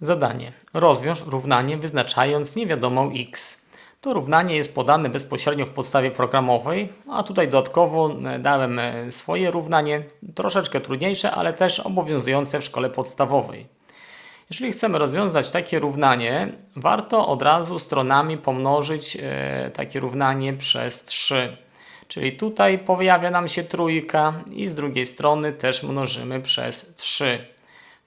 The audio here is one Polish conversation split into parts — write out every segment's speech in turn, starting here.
Zadanie. Rozwiąż równanie wyznaczając niewiadomą x. To równanie jest podane bezpośrednio w podstawie programowej, a tutaj dodatkowo e, dałem e, swoje równanie, troszeczkę trudniejsze, ale też obowiązujące w szkole podstawowej. Jeżeli chcemy rozwiązać takie równanie, warto od razu stronami pomnożyć e, takie równanie przez 3. Czyli tutaj pojawia nam się trójka i z drugiej strony też mnożymy przez 3.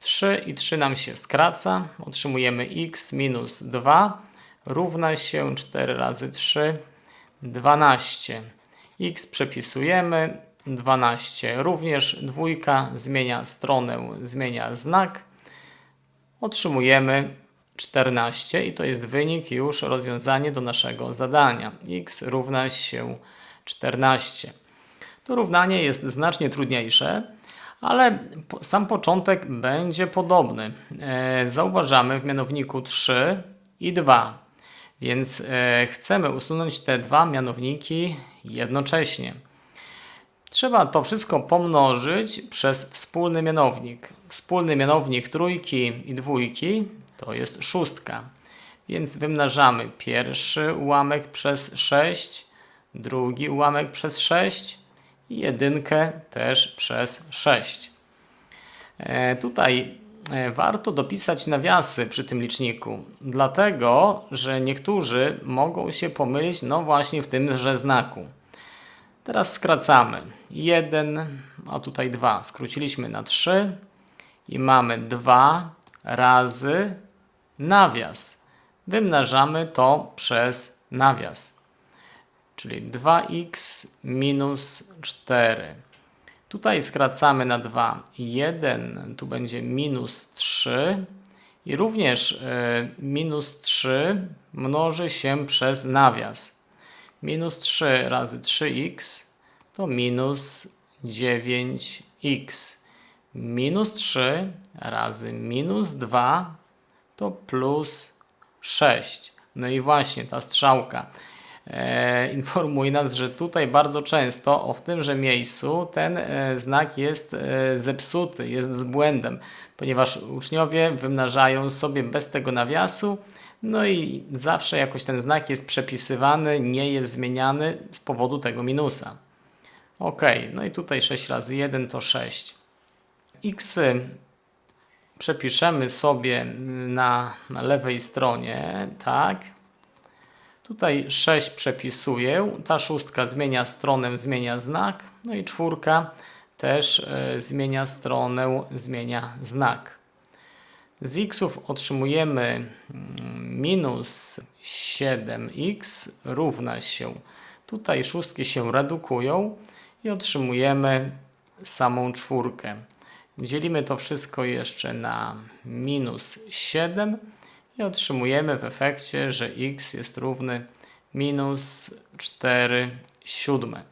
3 i 3 nam się skraca. Otrzymujemy x minus 2 równa się 4 razy 3, 12. x przepisujemy, 12. Również dwójka zmienia stronę, zmienia znak. Otrzymujemy 14 i to jest wynik już rozwiązanie do naszego zadania. x równa się 14. To równanie jest znacznie trudniejsze, ale sam początek będzie podobny. E, zauważamy w mianowniku 3 i 2, więc e, chcemy usunąć te dwa mianowniki jednocześnie. Trzeba to wszystko pomnożyć przez wspólny mianownik. Wspólny mianownik trójki i dwójki to jest szóstka. Więc wymnażamy pierwszy ułamek przez 6, drugi ułamek przez 6 i jedynkę też przez 6. E, Tutaj e, warto dopisać nawiasy przy tym liczniku, dlatego że niektórzy mogą się pomylić no właśnie w tymże znaku. Teraz skracamy. 1, a tutaj 2. Skróciliśmy na 3 i mamy 2 razy nawias. Wymnażamy to przez nawias, czyli 2x minus 4. Tutaj skracamy na 2. 1, tu będzie minus 3 i również y, minus 3 mnoży się przez nawias. Minus 3 razy 3x to minus 9x. Minus 3 razy minus 2 to plus 6. No i właśnie ta strzałka e, informuje nas, że tutaj bardzo często o w tymże miejscu ten e, znak jest e, zepsuty, jest z błędem, ponieważ uczniowie wymnażają sobie bez tego nawiasu, no i zawsze jakoś ten znak jest przepisywany, nie jest zmieniany z powodu tego minusa. Ok, no i tutaj 6 razy 1 to 6. X przepiszemy sobie na, na lewej stronie, tak. Tutaj 6 przepisuję, ta szóstka zmienia stronę, zmienia znak, no i czwórka też e, zmienia stronę, zmienia znak. Z xów otrzymujemy mm, minus 7x równa się. Tutaj szóstki się redukują i otrzymujemy samą czwórkę. Dzielimy to wszystko jeszcze na minus 7 i otrzymujemy w efekcie, że x jest równy minus 4 siódme.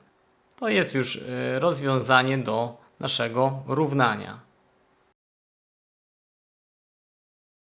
To jest już y, rozwiązanie do naszego równania.